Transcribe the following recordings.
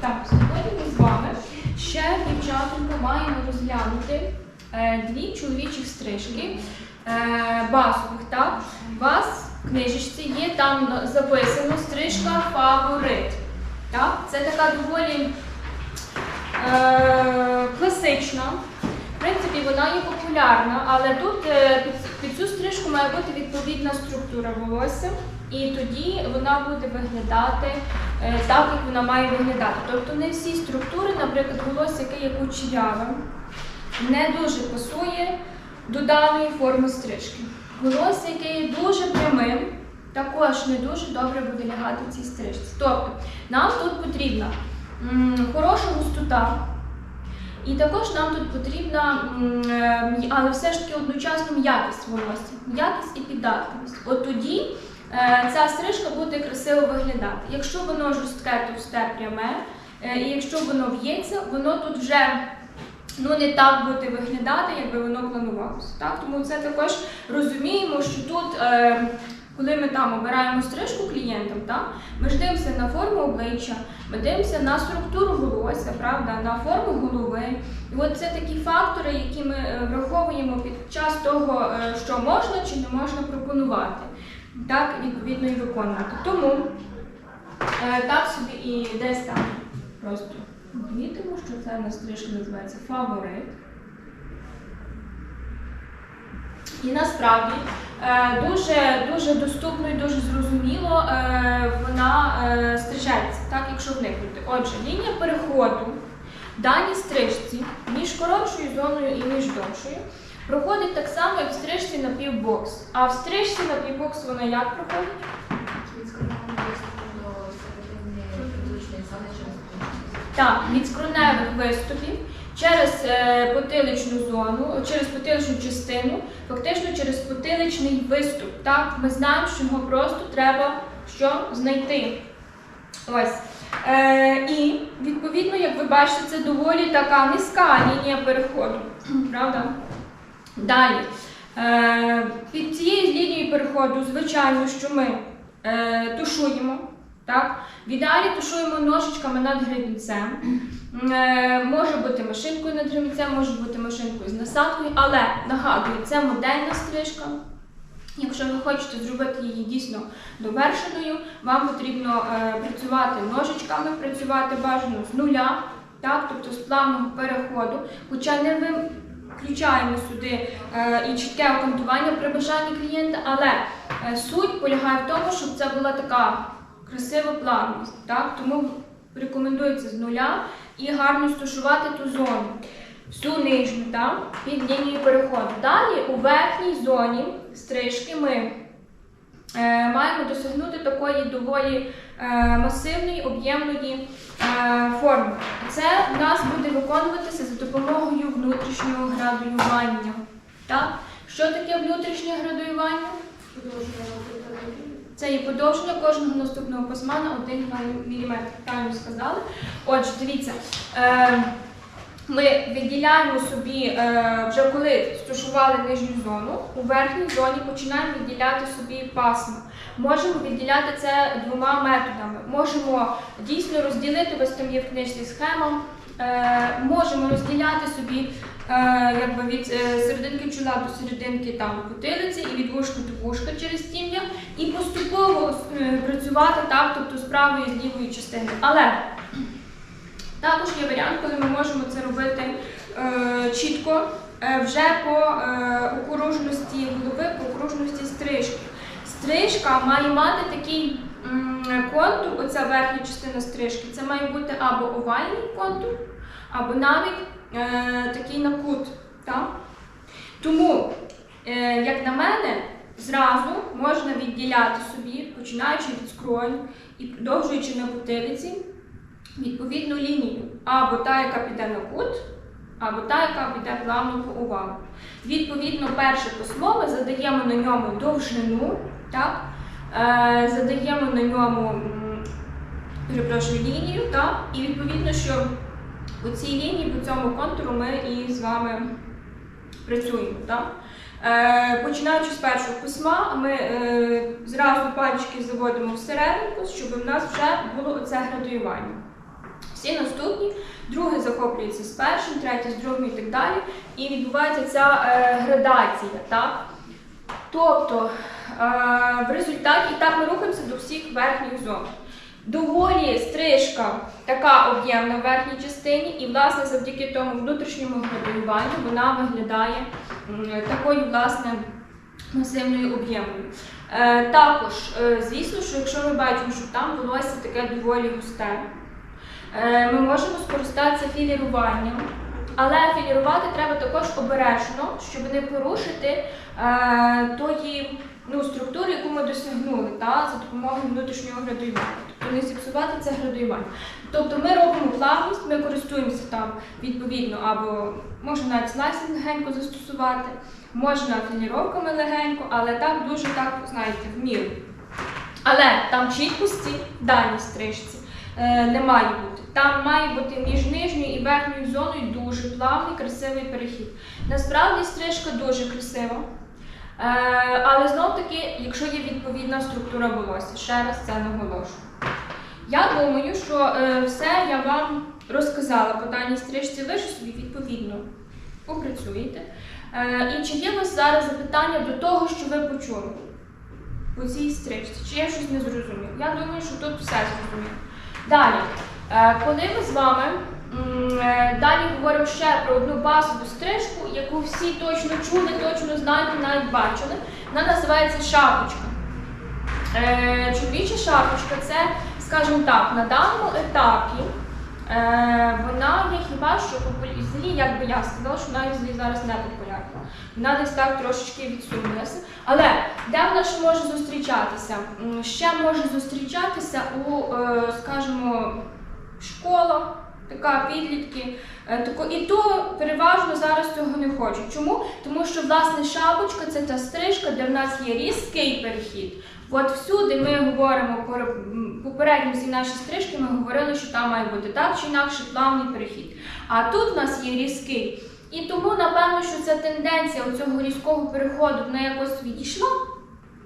Так, сьогодні ми з вами ще дівчатинку, маємо розглянути е, дві чоловічих стрижки е, базових. Так? У вас в книжечці є там записано стрижка фаворит. Так? Це така доволі е, класична. В принципі, вона є популярна, але тут е, під, цю стрижку має бути відповідна структура волосся, і тоді вона буде виглядати е, так, як вона має виглядати. Тобто не всі структури, наприклад, волосся, яке є кучеряве, не дуже пасує до даної форми стрижки. Волосся, яке є дуже прямим, також не дуже добре буде лягати цій стрижці. Тобто нам тут потрібна хороша густота. І також нам тут потрібна, е, але все ж таки одночасно м'якість волосся, м'якість і піддатливість. От тоді е, ця стрижка буде красиво виглядати. Якщо воно жорстке, товсте, пряме, е, і якщо воно в'ється, воно тут вже ну, не так буде виглядати, якби воно планувалося. Так? Тому це також розуміємо, що тут. Коли ми там обираємо стрижку клієнтам, так, ми ж дивимося на форму обличчя, ми дивимося на структуру волосся, правда, на форму голови. І от це такі фактори, які ми е, враховуємо під час того, е, що можна чи не можна пропонувати, так відповідно і виконувати. Тому е, так собі і десь там просто відмітимо, що це на стрижка називається фаворит. І насправді дуже дуже доступно і дуже зрозуміло е, вона е, стрижається, так якщо вникнути. Отже, лінія переходу в даній стрижці між коротшою зоною і між довшою проходить так само, як в стрижці на півбокс. А в стрижці на півбокс вона як проходить? Так, від скроневих виступів через е, потиличну зону, через потиличну частину, фактично через потиличний виступ. Так, ми знаємо, що його просто треба що знайти. Ось. Е, і відповідно, як ви бачите, це доволі така низька лінія переходу. Правда? Далі. Е, під цією лінією переходу, звичайно, що ми е, тушуємо. Так? В ідеалі тушуємо ножичками над гребінцем. Е, може бути машинкою над гребінцем, може бути машинкою з насадкою, але нагадую, це модельна стрижка. Якщо ви хочете зробити її дійсно довершеною, вам потрібно е, працювати ножичками, працювати бажано з нуля, так, тобто з плавного переходу, хоча не виключаємо сюди е, і чітке окантування при бажанні клієнта, але е, суть полягає в тому, щоб це була така красива плавність. Так? Тому рекомендується з нуля і гарно стушувати ту зону. Всю нижню так? під лінією переходу. Далі у верхній зоні стрижки ми е, маємо досягнути такої доволі е, масивної, об'ємної е, форми. Це в нас буде виконуватися за допомогою внутрішнього градуювання. Так? Що таке внутрішнє градуювання? Це є подовження кожного наступного пасма на 1 мм. Правильно сказали. Отже, дивіться. Е, ми виділяємо собі, е, вже коли стушували нижню зону, у верхній зоні починаємо виділяти собі пасма. Можемо відділяти це двома методами. Можемо дійсно розділити, ось там є в книжці схема. Е, можемо розділяти собі якби від е, серединки чола до серединки там потилиці і від вушка до вушка через тім'я, і поступово е, працювати так, тобто з правої і з лівої частини. Але також є варіант, коли ми можемо це робити е, чітко е, вже по е, окружності голови, по окружності стрижки. Стрижка має мати такий контур, оця верхня частина стрижки. Це має бути або овальний контур, або навіть е, такий накут. Так? Тому, е, як на мене, зразу можна відділяти собі, починаючи від скронь і продовжуючи на потилиці, відповідну лінію. Або та, яка піде на кут, або та, яка піде плавно по овалу. Відповідно, перше письмо задаємо на ньому довжину, так? Е, задаємо на ньому перепрошую, лінію, так? і відповідно, що у цій лінії, по цьому контуру ми і з вами працюємо. Так? Е, починаючи з першого письма, ми е, зразу пальчики заводимо всерединку, щоб в нас вже було оце градуювання. Всі наступні, другий захоплюється з першим, третій з другим і так далі. І відбувається ця е, градація. Так? Тобто е, в результаті і так ми рухаємося до всіх верхніх зон. Доволі стрижка така об'ємна в верхній частині, і власне завдяки тому внутрішньому градуюванню вона виглядає такою власне масивною об'ємною. Е, також, е, звісно, що якщо ми бачимо, що там волосся таке доволі густе, е, ми можемо скористатися філіруванням. Але філірувати треба також обережно, щоб не порушити е, тої ну, структури, яку ми досягнули за допомогою внутрішнього градуювання. Не зіпсувати це градуювання. Тобто ми робимо плавність, ми користуємося там відповідно, або можна навіть слайсинг легенько застосувати, можна філіровками легенько, але так дуже так, знаєте, в. Але там чіткості в даній стрижці е, не має бути. Там має бути між нижньою і верхньою зоною дуже плавний, красивий перехід. Насправді стрижка дуже красива. Е, але знов таки, якщо є відповідна структура волосся, ще раз це наголошую. Я думаю, що е, все я вам розказала по даній стрижці, ви ж собі відповідно попрацюєте. Е, і чи є у вас зараз запитання до того, що ви почули по цій стрижці? Чи я щось не зрозумів? Я думаю, що тут все зрозуміло. Далі, е, коли ми з вами е, далі говоримо ще про одну базову стрижку, яку всі точно чули, точно знаєте, навіть бачили, вона називається шапочка. Е, Чоловіча шапочка це, скажімо так, на даному етапі е, вона є хіба що популярна. Взагалі, як би я сказала, що вона взагалі зараз не популярна. Вона десь так трошечки відсунулася. Але де вона ще може зустрічатися? Ще може зустрічатися у, е, скажімо, школах, така підлітки. Е, тако- І то переважно зараз цього не хочуть. Чому? Тому що власне шапочка це та стрижка, де в нас є різкий перехід. От всюди ми говоримо про попередні всі наші стрижки, ми говорили, що там має бути так чи інакше плавний перехід. А тут в нас є різкий. І тому, напевно, що ця тенденція цього різкого переходу вона якось відійшла.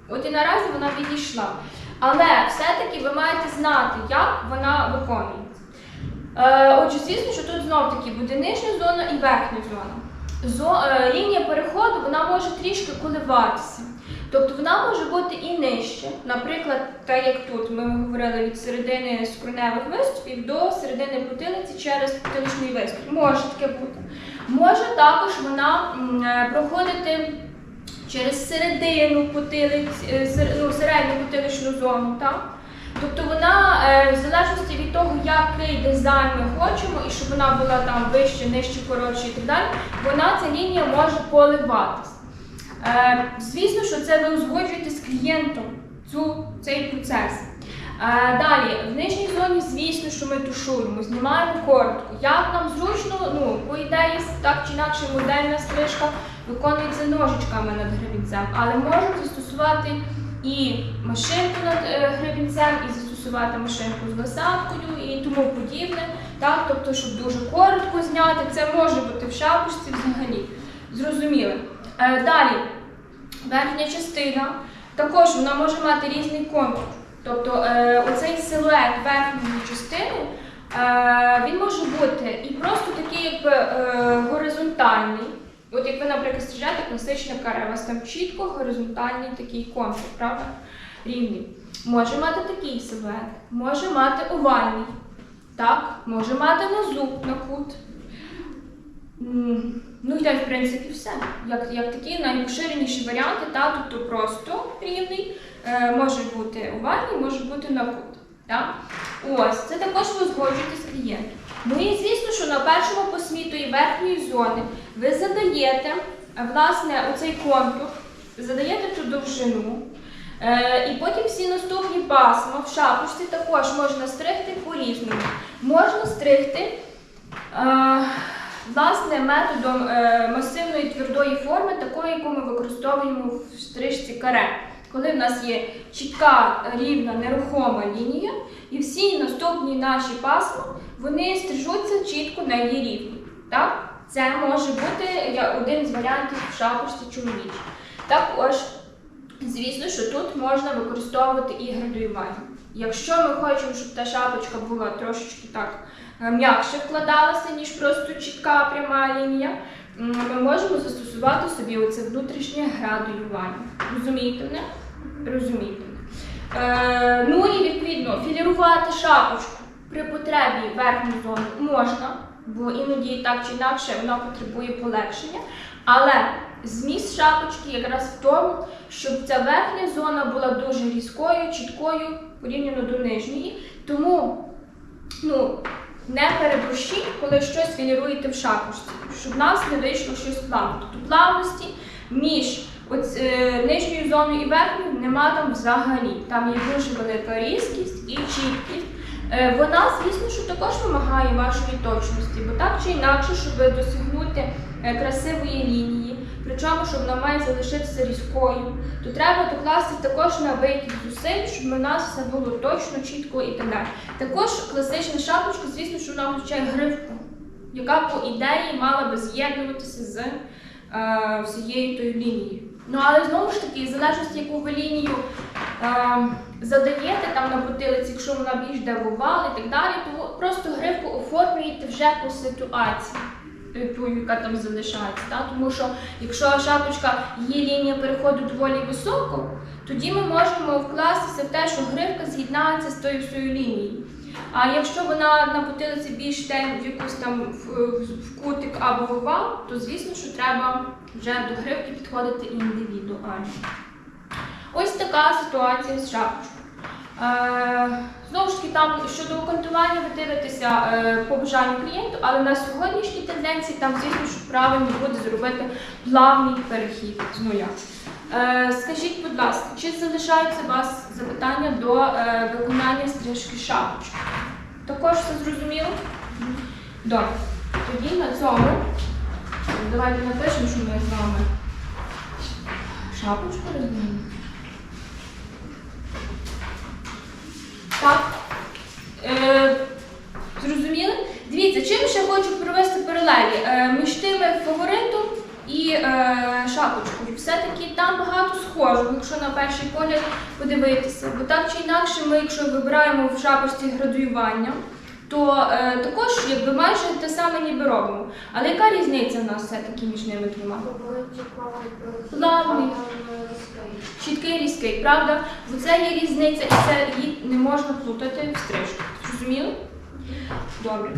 От і наразі вона відійшла. Але все-таки ви маєте знати, як вона виконується. Е, отже, звісно, що тут знов таки буде нижня зона і верхня зона. Зо, е, лінія переходу вона може трішки коливатися. Тобто вона може бути і нижче, наприклад, так як тут ми говорили від середини скроневих виступів до середини потилиці через потиличний виступ. Може таке бути. Може також вона е, проходити через середину потилиць, е, ну, середню потиличну зону. Так? Тобто вона, е, в залежності від того, який дизайн ми хочемо, і щоб вона була там вище, нижче, коротше і так далі, вона ця лінія може поливатися. Е, звісно, що це ви узгоджуєте з клієнтом цю, цей процес. Е, далі, в нижній зоні, звісно, що ми тушуємо, знімаємо коротко. Як нам зручно, ну, по ідеї, так чи інакше модельна стрижка виконується ножичками над гребінцем, але можемо застосувати і машинку над е, гребінцем, і застосувати машинку з насадкою і тому подібне. Так? Тобто, щоб дуже коротко зняти, це може бути в шапочці взагалі. Зрозуміли. Е, далі, верхня частина, також вона може мати різний контур. Тобто е, оцей силует верхньої частини е, він може бути і просто такий е, горизонтальний. От як ви, наприклад, стрижете класичне каре, у вас там чітко горизонтальний такий контур, правда? Рівний. Може мати такий силует, може мати овальний, так, може мати на зуб, на кут. Ну, так, в принципі, все. Як, як такі найпоширеніші варіанти, та, тобто просто рівний, е, може бути овальний, може бути на кут. Так? Ось, це також ви узгоджуєте з клієнтом. Ну і звісно, що на першому посміту і верхньої зони ви задаєте е, власне оцей контур, задаєте цю довжину. Е, і потім всі наступні пасма в шапочці також можна стригти по-різному. Можна стригти е, власне методом е, масивної твердої форми, такої, яку ми використовуємо в стрижці каре. Коли в нас є чітка, рівна, нерухома лінія, і всі наступні наші пасма вони стрижуться чітко на її рівні. Так? Це може бути один з варіантів в шапочці чоловічій. Також, звісно, що тут можна використовувати і градуювання. Якщо ми хочемо, щоб та шапочка була трошечки так е, м'якше вкладалася, ніж просто чітка пряма лінія, ми можемо застосувати собі оце внутрішнє градуювання. Розумієте мене? Розумієте мене. Е, ну і відповідно філірувати шапочку при потребі верхню зону можна, бо іноді так чи інакше вона потребує полегшення. Але зміст шапочки якраз в тому, щоб ця верхня зона була дуже різкою, чіткою порівняно до нижньої. Тому ну, не переборщіть, коли щось філіруєте в шапочці, щоб в нас не вийшло щось плавно. Тобто плавності між оць, е, нижньою зоною і верхньою нема там взагалі. Там є дуже велика різкість і чіткість. Е, Вона, звісно, що також вимагає вашої точності, бо так чи інакше, щоб досягнути е, красивої лінії, причому, щоб вона має залишитися різкою, то треба докласти також на викид зусиль, щоб у нас все було точно, чітко і так далі. Також класична шапочка, звісно, що вона включає гривку, яка по ідеї мала би з'єднуватися з е, всією тою лінією. Ну але знову ж таки, в залежності, яку ви лінію е, задаєте там на потилиці, якщо вона більш овал і так далі, то просто гривку оформлюєте вже по ситуації. е, Ту, яка там залишається. Та? Тому що якщо шапочка, її лінія переходу доволі високо, тоді ми можемо вкластися в те, що гривка з'єднається з тою своєю лінією. А якщо вона на потилиці більш йде в якусь там в кутик або в овал, то звісно, що треба вже до гривки підходити індивідуально. Ось така ситуація з шапочкою. Е, знову ж таки, там щодо окантування ви дивитеся е, по бажанню клієнту, але на сьогоднішній тенденції там, звісно, що правильно буде зробити плавний перехід з нуля. Е, скажіть, будь ласка, чи залишаються у вас запитання до е, виконання стрижки шапочки? Також все зрозуміло? Добре. Тоді на цьому давайте напишемо, що ми з вами шапочку розмінимо. Так. Е, зрозуміли? Дивіться, чим ще хочу провести паралелі е, між тими фаворитом і е, шапочкою. Все-таки там якщо на перший погляд подивитися. Бо так чи інакше, ми, якщо вибираємо в шапочці градуювання, то е, також якби майже те саме ніби робимо. Але яка різниця в нас все-таки між ними двома? Плавний. Чіткий різкий, правда? Бо це є різниця, і це її не можна плутати в стрижку. Зрозуміло? Добре.